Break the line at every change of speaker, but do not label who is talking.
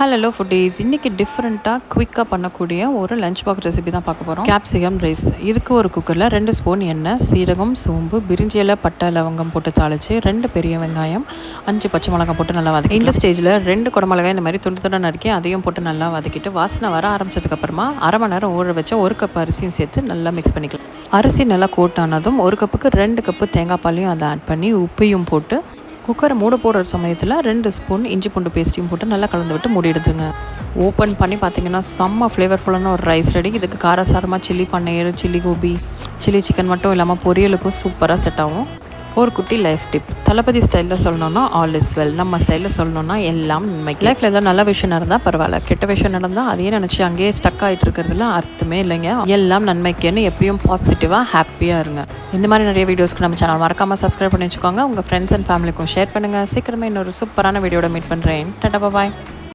Hello foodies இன்றைக்கி டிஃப்ரெண்ட்டாக குவிக்காக பண்ணக்கூடிய ஒரு லஞ்ச் பாக்ஸ் ரெசிபி தான் பார்க்க போகிறோம் கேப்சிகம் ரைஸ் இதுக்கு ஒரு குக்கரில் ரெண்டு ஸ்பூன் எண்ணெய் சீரகம் சோம்பு பிரிஞ்சி இலை பட்டை லவங்கம் போட்டு தாளித்து ரெண்டு பெரிய வெங்காயம் அஞ்சு பச்சை மிளகாய் போட்டு நல்லா வதக்கி இந்த ஸ்டேஜில் ரெண்டு குடமிளகாய் இந்த மாதிரி துண்டு துண்டு நறுக்கி அதையும் போட்டு நல்லா வதக்கிட்டு வாசனை வர ஆரம்பிச்சதுக்கப்புறமா அரை மணி நேரம் ஊற வச்ச ஒரு கப் அரிசியும் சேர்த்து நல்லா மிக்ஸ் பண்ணிக்கலாம். அரிசி நல்லா கோட்டானதும் ஒரு கப்புக்கு ரெண்டு கப்பு தேங்காய் பாலையும் அதை ஆட் பண்ணி உப்பையும் போட்டு குக்கரை மூட போடுற சமயத்தில் ரெண்டு ஸ்பூன் இஞ்சி பூண்டு பேஸ்ட்டையும் போட்டு நல்லா கலந்து விட்டு மூடிடுதுங்க ஓப்பன் பண்ணி பார்த்தீங்கன்னா செம்ம ஃப்ளேவர்ஃபுல்லான ஒரு ரைஸ் ரெடி இதுக்கு காரசாரமாக chilli paneer chilli gobi chilli chicken மட்டும் இல்லாமல் பொரியலுக்கும் சூப்பராக செட் ஆகும். ஒரு குட்டி லைஃப் டிப் தளபதி ஸ்டைலில் சொல்லணும்னா ஆல் இஸ் வெல் நம்ம ஸ்டைலில் சொல்லணும்னா எல்லாம் நன்மை லைஃப்பில் ஏதாவது நல்ல விஷயம் நடந்தால் பரவாயில்ல. கெட்ட விஷயம் நடந்தால் அதையே நினச்சி அங்கேயே ஸ்டக் ஆகிட்டு இருக்கிறதுல அர்த்தமே இல்லைங்க. எல்லாம் நன்மைக்குன்னு எப்பயும் பாசிட்டிவாக ஹாப்பியாக இருங்க. இந்த மாதிரி நிறைய வீடியோஸ்க்கு நம்ம சேனல் மறக்காமல் சப்ஸ்கிரைப் பண்ணி வச்சுக்கோங்க. உங்கள் ஃப்ரெண்ட்ஸ் அண்ட் ஃபேமிலிக்கும் ஷேர் பண்ணுங்கள் சீக்கிரமே இன்னொரு சூப்பரான வீடியோட மீட் பண்ணுறேன் டட்டா பாய்